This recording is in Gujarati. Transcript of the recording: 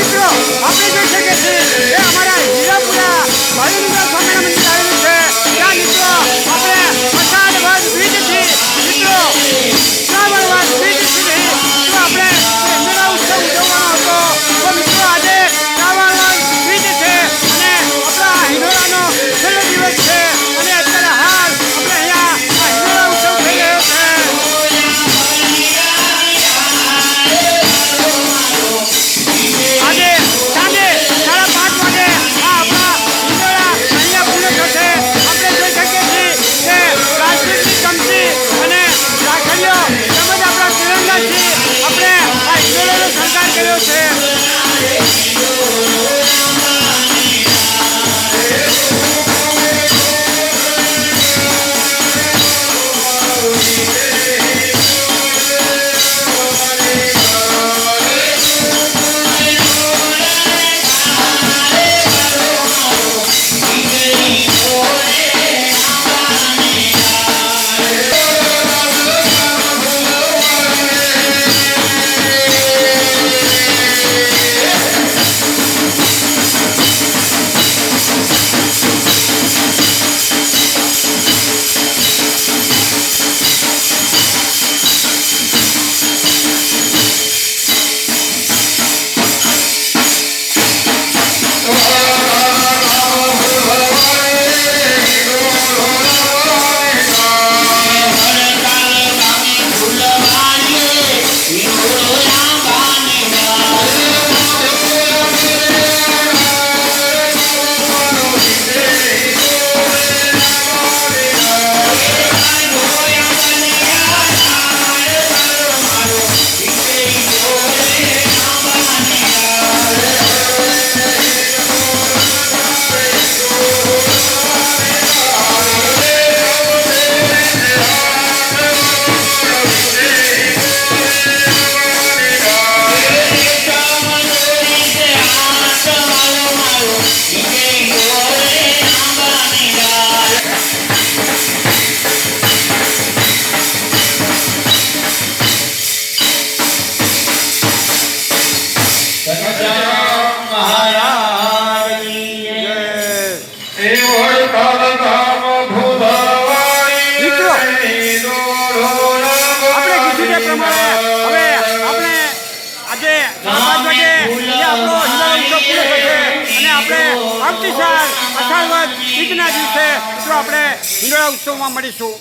Ciclão, abre 六十 આપણે અમૃતસર અથાર્વત ઈદના દિવસે મિત્રો આપણે હિંગળા ઉત્સવમાં મળીશું.